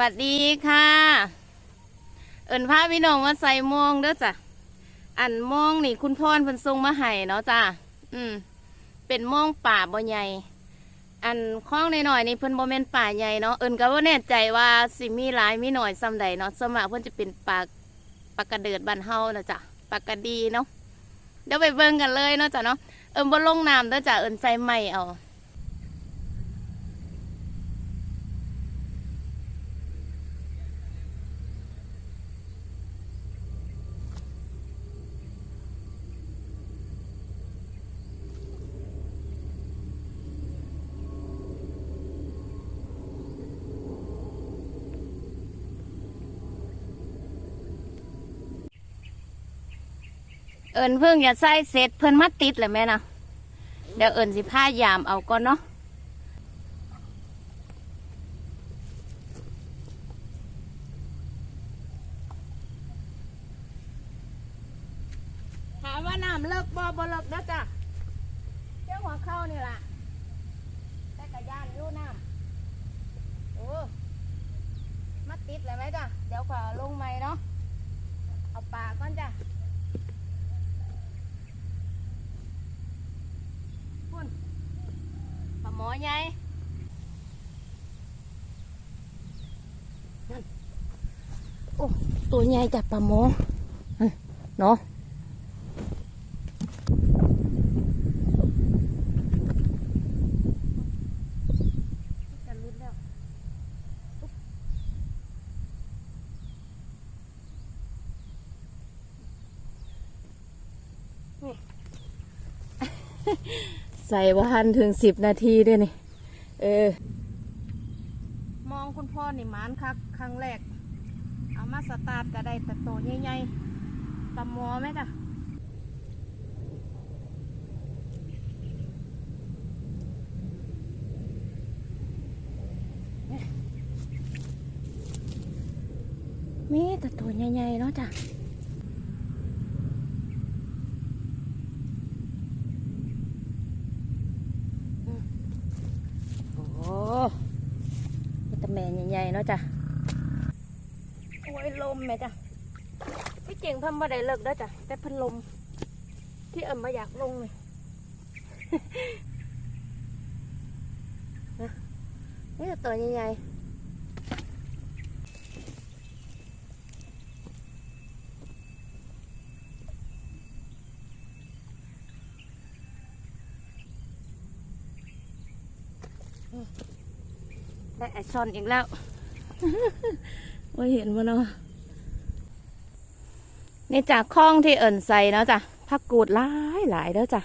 วัสดีค่ะ เอิญพาพี่น้องมาใส่มองเด้อจ้ะ อันมองนี่คุณพ่อพิ่นส่งมาให้เนาะจ้ะ อืม เป็นมองป่าบ่ใหญ่ อันคล้องในหน่อยๆนี่เพิ่นบ่แม่นป่าใหญ่เนาะ เอิญก็บ่แน่ใจว่าสิมีหลายมีหน่อยส่ำใดเนาะสมากเพิ่นจะเป็นปลาปากกระเดิดบ้านเฮานะจ้ะปากระดีเนาะ เดี๋ยวไปเบิ่งกันเลยเนาะจ้ะเนาะ เอิญบ่ลงน้ำเด้อจ้ะ เอิญใส่ไม้เอา เอิญเพิ่งจะใส่เสร็จเพิ่นมาติดเลยแม่นะเดี๋ยวเอิญสิผ้ายามเอาก่อนเนาะถามว่าน้ำเลิกบ่บ่เลิกเด้อจ้ะเจ้าหัวเข้านี่ล่ะแต่กระยานยู่น้ำโอ้มาติดเลยไหมจ้ะเดี๋ยวขอลงไหมเนาะเอาปลาก่อนจ้ะ พุ่นปลาหมอ ใหญ่นั่นโอ้ตัวใหญ่จับปลาหมอนั่นเนาะ ใส่ว่าทันถึงสิบนาทีด้วยนี่ เออ มองคุณพ่อนี่มานคักครั้งแรก เอามาสตาร์ทก็ได้แต่โตใหญ่ๆปลาหมอไหมจ้ะมีแต่ตัวใหญ่ๆเนาะจ้ะ โอ้โห มีแต่แม่ใหญ่ๆเนาะจ้ะโอ้ยลมแม่จ้ะพี่เก่งเพิ่นบ่ได้เลิกเด้อจ้ะแต่เพิ่นลม ที่เอิ้นบ่อยากลงเลยนะนี่แต่ตัวใหญ่ๆ ได้ไอซอนอีกแล้วว่าเห็นบ่เนาะนี่จากคล้องที่เอิญใส่เนาะจ้ะผักกูดหลายหลายเด้อจ้ะ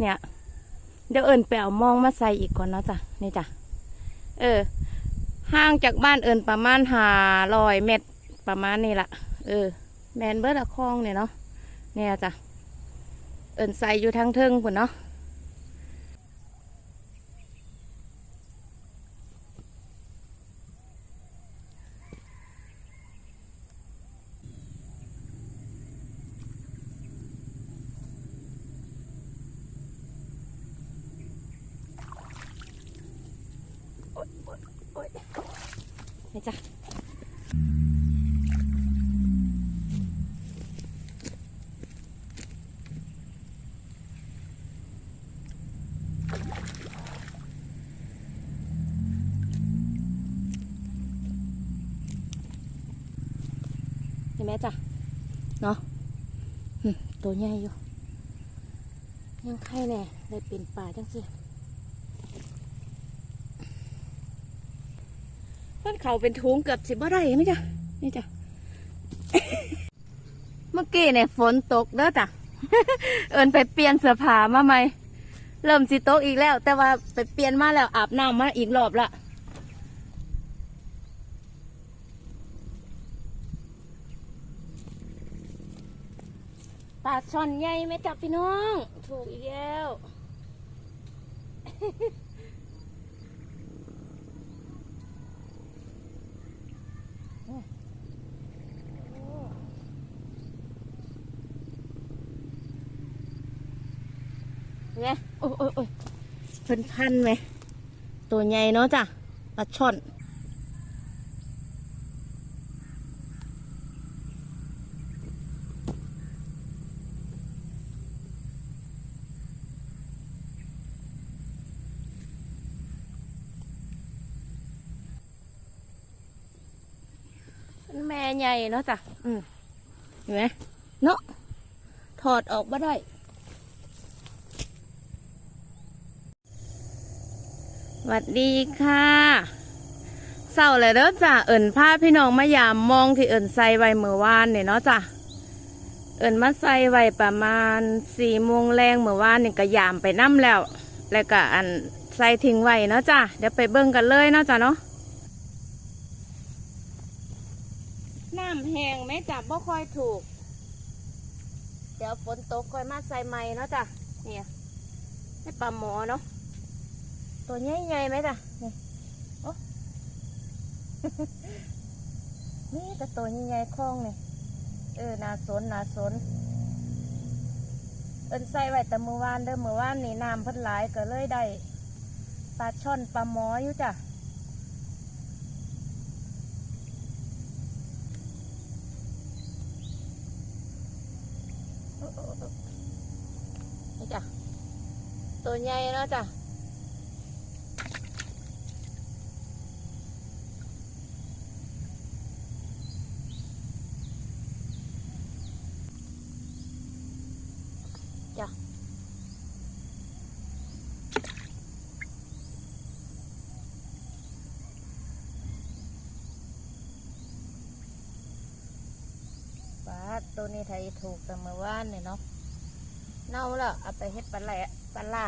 เนี่ยเดี๋ยวเอิญไปเอามองมาใส่อีกก่อนเนาะจ้ะนี่จ้ะเออ ห่างจากบ้านเอิญประมาณหาลอยเมตรประมาณนี้ละเออ แมนเบิร์ดอะคลองเนี่ยเนาะเนี่ยจ้ะเอิญใส่อยู่ทั้งเทิงพุ่นเนาะ โอ๊ยโอ๊ยโอ๊ย นี่จ้ะเห็นไหมจ้ะ เนาะตัวใหญ่อยู่ ยังไข่แน่ได้เป็นป่าจังสิ มันเขาเป็นทุงเกือบสิบ่ได้ไหมจ๊ะนี่จ้ะเมื่อกี้เนี่ยฝนตกเด้อจ้ะเอินไปเปลี่ยนเสื้อผ้ามาใหม่เริ่มสิตกอีกแล้ว แต่ว่าไปเปลี่ยนมาแล้วอาบน้ำมาอีกรอบละปลาช่อนใหญ่ไหมจ๊ะพี่น้อง ถูกอีกแล้ว เนี่ยโอ้ยโอ้ยเพิ่นพันไหม ตัวใหญ่เนาะจ้ะปลาช่อนแม่ใหญ่เนาะจ้ะเห็นไหมเนาะ ถอดออกมาได้ สวัสดีค่ะเศร้าเลยเด้อจ้ะเอิ่นพาพี่น้องมายามมองที่เอิ่นใส่ไว้เมื่อวานเนี่ยเนาะจ้ะเอิ่นมาใส่ไว้ประมาณสี่โมงแรงเมื่อวานนี่ก็ยามไปน้ำแล้ว แล้วก็อันใส่ทิ้งไว้เนาะจ้ะเดี๋ยวไปเบิ่งกันเลยเนาะจ้ะเนาะน้ำแห้งไหมจ้ะบ่ค่อยถูก เดี๋ยวฝนตกค่อยมาใส่ใหม่เนาะจ้ะเนี่ยให้ปลาหมอเนาะ ตัวใหญ่ๆไหมจ้ะนี่โอ้นี่แต่ตัวใหญ่ๆคล้องนี่เออนาสนนาสนเอินใส่ไว้แต่เมื่อวานเด้อเมื่อวานนี่น้ำเพันหลายก็เลยได้ปลาช่อนปลาหมออยู่จ้ะนี่จ้ะตัวใหญ่แล้วจ้ะจ้ะปลาตัว นี้ไทยถูกแต่เมื่อวานเนี่ยเนาะเน่าแล้วเอาไปเฮ็ดปลาแหลปลาล่า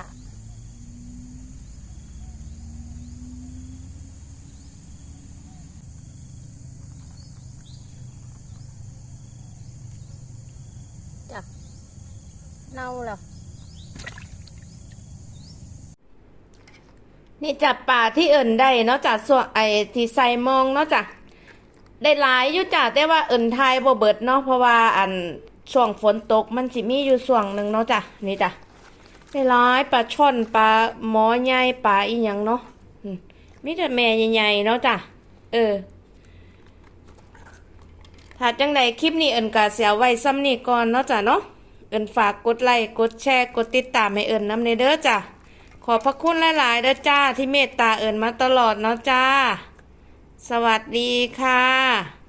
จ้ะเน่าแล้วนี่จับป่าที่เอิ่นได้เนาะจากส่วนไอ้ที่ใส่มองเนาะจ้ะ ได้หลายอยู่จ้ะแต่ว่าเอินไทยบ่เบิดเนาะเพราะว่าอันช่วงฝนตกมันสิมีอยู่ช่วงหนึ่งเนาะจ้ะนี่จ้ะได้หลายปลาช่อนปลาหมอใหญ่ปลาอีหยังเนาะมีแต่แม่ใหญ่ๆเนาะจ้ะเออถ้าจังใดคลิปนี้เอินกะเสียไว้ซ้ำนี่ก่อนเนาะจ้ะเนาะเอินฝากกดไลค์กดแชร์กดติดตามให้เอิ่นนำในเด้อจ้ะขอบพระคุณหลายๆเด้อจ้าที่เมตตาเอิญมาตลอดเนาะจ้า สวัสดีค่ะ